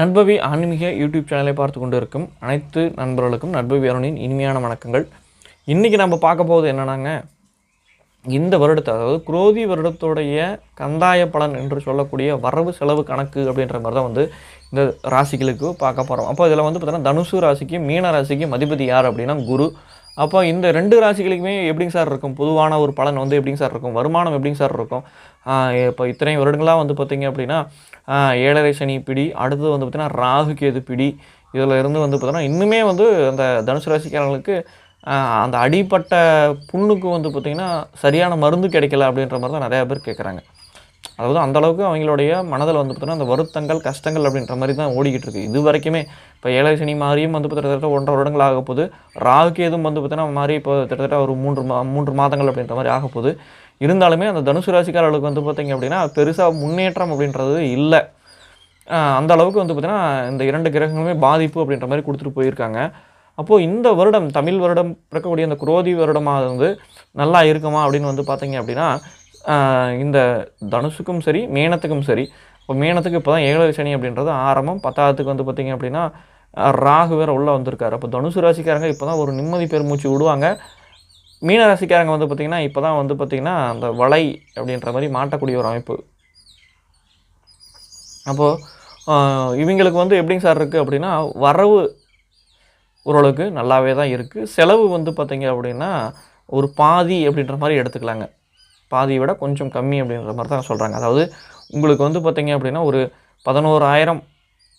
நண்பவி ஆன்மீக யூடியூப் சேனலை பார்த்து கொண்டு இருக்கும் அனைத்து நண்பர்களுக்கும் நண்பவி அருணின் இனிமையான வணக்கங்கள். இன்றைக்கி நம்ம பார்க்க போகிறது என்னென்னாங்க? இந்த வருடத்தை அதாவது குரோதி வருடத்துடைய கந்தாய பலன் என்று சொல்லக்கூடிய வரவு செலவு கணக்கு அப்படின்ற மாதிரி தான் வந்து இந்த ராசிகளுக்கு பார்க்க போகிறோம் அப்போ இதில் வந்து பார்த்திங்கன்னா தனுசு ராசிக்கு மீன ராசிக்கு மதிபதி யார் அப்படின்னா குரு. அப்போ இந்த ரெண்டு ராசிகளுக்குமே எப்படிங்க சார் இருக்கும்? பொதுவான ஒரு பலன் வந்து எப்படிங்க சார் இருக்கும்? வருமானம் எப்படிங்க சார் இருக்கும்? இப்போ இத்தனை வருடங்களாக வந்து பார்த்திங்க அப்படின்னா ஏழரை சனி பிடி அடுத்தது வந்து பார்த்திங்கன்னா ராகு கேது பிடி இதில் இருந்து வந்து பார்த்திங்கன்னா இன்னுமே வந்து அந்த தனுசு ராசிக்காரங்களுக்கு அந்த அடிப்பட்ட புண்ணுக்கு வந்து பார்த்திங்கன்னா சரியான மருந்து கிடைக்கல அப்படின்ற மாதிரி தான் நிறையா பேர் கேட்குறாங்க அதாவது அந்த அளவுக்கு அவங்களுடைய மனதில் வந்து பார்த்தோன்னா அந்த வருத்தங்கள் கஷ்டங்கள் அப்படின்ற மாதிரி தான் ஓடிக்கிட்டு இருக்குது இது வரைக்குமே இப்போ ஏழை சனி மாறியும் வந்து கிட்டத்தட்ட ஒன்றரை வருடங்கள் ஆக போகுது. ராகுக்கு எதுவும் வந்து பார்த்தோன்னா மாறி இப்போ கிட்டத்தட்ட ஒரு மூன்று மா மூன்று மாதங்கள் அப்படின்ற மாதிரி ஆக போகுது. இருந்தாலுமே அந்த தனுசு ராசிக்காரர்களுக்கு வந்து பார்த்திங்க அப்படின்னா பெருசாக முன்னேற்றம் அப்படின்றது இல்லை. அந்த அளவுக்கு வந்து பார்த்திங்கன்னா இந்த இரண்டு கிரகங்களுமே பாதிப்பு அப்படின்ற மாதிரி கொடுத்துட்டு போயிருக்காங்க. அப்போது இந்த வருடம் தமிழ் வருடம் பிறக்கக்கூடிய அந்த குரோதி வருடமாக வந்து நல்லா இருக்குமா அப்படின்னு வந்து பார்த்தீங்க அப்படின்னா இந்த தனுசுக்கும் சரி மேனத்துக்கும் சரி இப்போ மேனத்துக்கு இப்போ தான் ஏழரை சனி அப்படின்றது ஆரம்பம். பத்தாவதுக்கு வந்து பார்த்திங்க அப்படின்னா ராகு வேறு உள்ளே வந்திருக்காரு. அப்போ தனுசு ராசிக்காரங்க இப்போ தான் ஒரு நிம்மதி பெருமூச்சு விடுவாங்க. மீன ராசிக்காரங்க வந்து பார்த்திங்கன்னா இப்போ தான் வந்து பார்த்திங்கன்னா அந்த வலை அப்படின்ற மாதிரி மாட்டக்கூடிய ஒரு அமைப்பு. அப்போது இவங்களுக்கு வந்து எப்படிங்க சார் இருக்குது அப்படின்னா வரவு ஓரளவுக்கு நல்லாவே தான் இருக்குது செலவு வந்து பார்த்திங்க அப்படின்னா ஒரு பாதி அப்படின்ற மாதிரி எடுத்துக்கலாங்க. பாதியை விட கொஞ்சம் கம்மி அப்படின்ற மாதிரி தான் சொல்கிறாங்க அதாவது உங்களுக்கு வந்து பார்த்திங்க அப்படின்னா ஒரு பதினோராயிரம்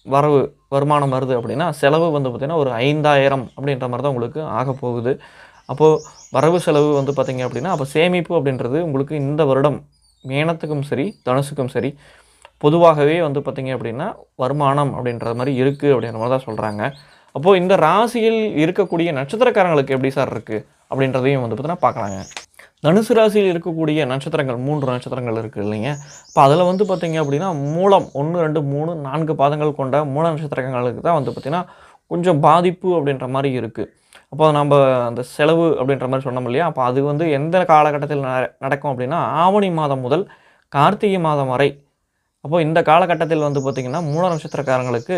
வரவு வருமானம் வருது அப்படின்னா செலவு வந்து பார்த்திங்கன்னா ஒரு ஐந்தாயிரம் அப்படின்ற மாதிரி தான் உங்களுக்கு ஆக போகுது. அப்போது வரவு செலவு வந்து பார்த்திங்க அப்படின்னா அப்போ சேமிப்பு அப்படின்றது உங்களுக்கு இந்த வருடம் மேனத்துக்கும் சரி தனுசுக்கும் சரி பொதுவாகவே வந்து பார்த்திங்க அப்படின்னா வருமானம் அப்படின்ற மாதிரி இருக்குது அப்படின்ற மாதிரி தான் சொல்கிறாங்க அப்போது இந்த ராசியில் இருக்கக்கூடிய நட்சத்திரக்காரங்களுக்கு எப்படி சார் இருக்குது அப்படின்றதையும் வந்து பார்த்தீங்கன்னா பார்க்கலாங்க. தனுசு ராசியில் இருக்கக்கூடிய நட்சத்திரங்கள் மூன்று நட்சத்திரங்கள் இருக்குது இல்லைங்க. இப்போ அதில் வந்து பார்த்தீங்க அப்படின்னா மூலம் ஒன்று ரெண்டு மூணு நான்கு பாதங்கள் கொண்ட மூல நட்சத்திரங்களுக்கு தான் வந்து பார்த்திங்கன்னா கொஞ்சம் பாதிப்பு அப்படின்ற மாதிரி இருக்குது அப்போ நம்ம அந்த செலவு அப்படின்ற மாதிரி சொன்னோம் இல்லையா? அப்போ அது வந்து எந்த காலகட்டத்தில் நடக்கும் அப்படின்னா ஆவணி மாதம் முதல் கார்த்திகை மாதம் வரை. அப்போ இந்த காலகட்டத்தில் வந்து பார்த்திங்கன்னா மூல நட்சத்திரக்காரங்களுக்கு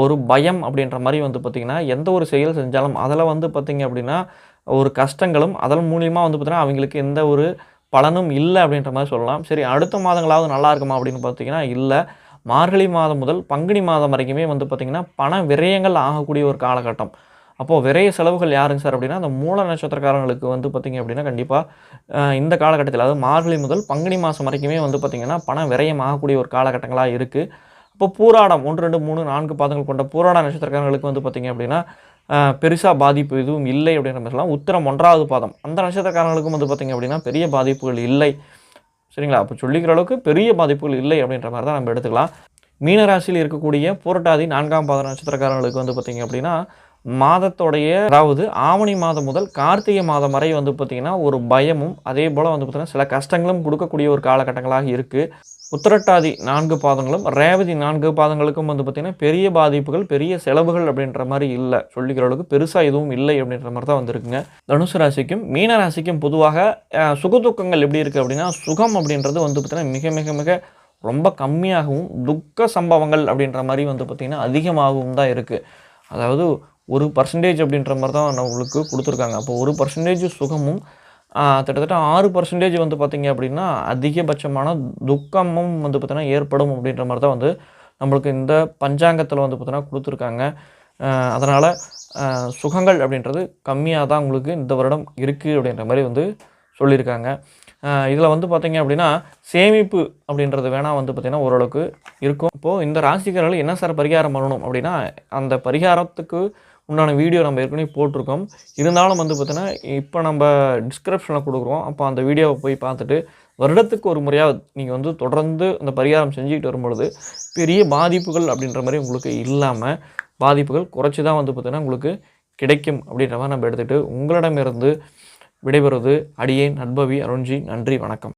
ஒரு பயம் அப்படின்ற மாதிரி வந்து பார்த்திங்கன்னா எந்த ஒரு செயல் செஞ்சாலும் அதில் வந்து பார்த்திங்க அப்படின்னா ஒரு கஷ்டங்களும் அதன் மூலியமாக வந்து பார்த்திங்கன்னா அவங்களுக்கு எந்த ஒரு பலனும் இல்லை அப்படின்ற மாதிரி சொல்லலாம். சரி அடுத்த மாதங்களாவது நல்லா இருக்குமா அப்படின்னு பார்த்தீங்கன்னா இல்லை. மார்கழி மாதம் முதல் பங்குனி மாதம் வரைக்குமே வந்து பார்த்திங்கன்னா பண விரயங்கள் ஆகக்கூடிய ஒரு காலகட்டம். அப்போது விரைய செலவுகள் யாருங்க சார் அப்படின்னா அந்த மூல நட்சத்திரக்காரங்களுக்கு வந்து பார்த்திங்க அப்படின்னா கண்டிப்பாக இந்த காலகட்டத்தில் அதாவது மார்கழி முதல் பங்குனி மாதம் வரைக்குமே வந்து பார்த்திங்கன்னா பணம் விரயம் ஆகக்கூடிய ஒரு காலகட்டங்களாக இருக்குது இப்போ பூராடம் ஒன்று ரெண்டு மூணு நான்கு பாதங்கள் கொண்ட பூராட நட்சத்திரக்காரங்களுக்கு வந்து பார்த்திங்க அப்படின்னா பெருசாக பாதிப்பு எதுவும் இல்லை அப்படின்ற மாதிரி சொல்லலாம். உத்தரம் ஒன்றாவது பாதம். அந்த நட்சத்திரக்காரங்களுக்கும் வந்து பார்த்திங்க அப்படின்னா பெரிய பாதிப்புகள் இல்லை. சரிங்களா? அப்போ சொல்லிக்கிற அளவுக்கு பெரிய பாதிப்புகள் இல்லை அப்படின்ற மாதிரி தான் நம்ம எடுத்துக்கலாம். மீனராசியில் இருக்கக்கூடிய புரட்டாதி நான்காம் பாத நட்சத்திரக்காரங்களுக்கு வந்து பார்த்திங்க அப்படின்னா மாதத்தோடைய அதாவது ஆவணி மாதம் முதல் கார்த்திகை மாதம் வரை வந்து பார்த்திங்கன்னா ஒரு பயமும் அதே போல் வந்து பார்த்திங்கன்னா சில கஷ்டங்களும் கொடுக்கக்கூடிய ஒரு காலகட்டங்களாக இருக்குது உத்திரட்டாதி நான்கு பாதங்களும் ரேவதி நான்கு பாதங்களுக்கும் வந்து பார்த்திங்கன்னா பெரிய பாதிப்புகள் பெரிய செலவுகள் அப்படின்ற மாதிரி இல்லை. சொல்லிக்கிற அளவுக்கு பெருசாக எதுவும் இல்லை அப்படின்ற மாதிரி தான் வந்திருக்குங்க. தனுசு ராசிக்கும் மீன ராசிக்கும் பொதுவாக சுகதுக்கங்கள் எப்படி இருக்குது அப்படின்னா சுகம் அப்படின்றது வந்து பார்த்திங்கன்னா மிக மிக மிக ரொம்ப கம்மியாகவும் துக்க சம்பவங்கள் அப்படின்ற மாதிரி வந்து பார்த்திங்கன்னா அதிகமாகவும் தான் இருக்குது அதாவது ஒரு பர்சன்டேஜ் அப்படின்ற மாதிரி தான் நம்மளுக்கு கொடுத்துருக்காங்க. அப்போ ஒரு பர்சன்டேஜ் சுகமும் கிட்டத்தட்ட ஆறு பர்சன்டேஜ் வந்து பார்த்திங்க அப்படின்னா அதிகபட்சமான துக்கமும் வந்து பார்த்திங்கன்னா ஏற்படும் அப்படின்ற மாதிரி தான் வந்து நம்மளுக்கு இந்த பஞ்சாங்கத்தில் வந்து பார்த்திங்கன்னா கொடுத்துருக்காங்க. அதனால் சுகங்கள் அப்படின்றது கம்மியாக தான் உங்களுக்கு இந்த வருடம் இருக்குது அப்படின்ற மாதிரி வந்து சொல்லியிருக்காங்க. இதில் வந்து பார்த்திங்க அப்படின்னா சேமிப்பு அப்படின்றது வேணால் வந்து பார்த்திங்கன்னா ஓரளவுக்கு இருக்கும். இப்போது இந்த ராசிக்காரர்கள் என்ன சார் பரிகாரம் பண்ணணும் அப்படின்னா அந்த பரிகாரத்துக்கு உண்டான வீடியோ நம்ம ஏற்கனவே போட்டிருக்கோம். இருந்தாலும் வந்து பார்த்தீங்கன்னா இப்போ நம்ம டிஸ்கிரிப்ஷனில் கொடுக்குறோம். அப்போ அந்த வீடியோவை போய் பார்த்துட்டு வருடத்துக்கு ஒரு முறையாக நீங்கள் வந்து தொடர்ந்து அந்த பரிகாரம் செஞ்சுக்கிட்டு வரும்பொழுது பெரிய பாதிப்புகள் அப்படின்ற மாதிரி உங்களுக்கு இல்லாமல் பாதிப்புகள் குறைச்சி தான் வந்து பார்த்திங்கன்னா உங்களுக்கு கிடைக்கும் அப்படின்ற மாதிரி நம்ம எடுத்துகிட்டு உங்களிடமிருந்து விடைபெறுவது அடியேன் நட்பவி அருண்ஜி. நன்றி வணக்கம்.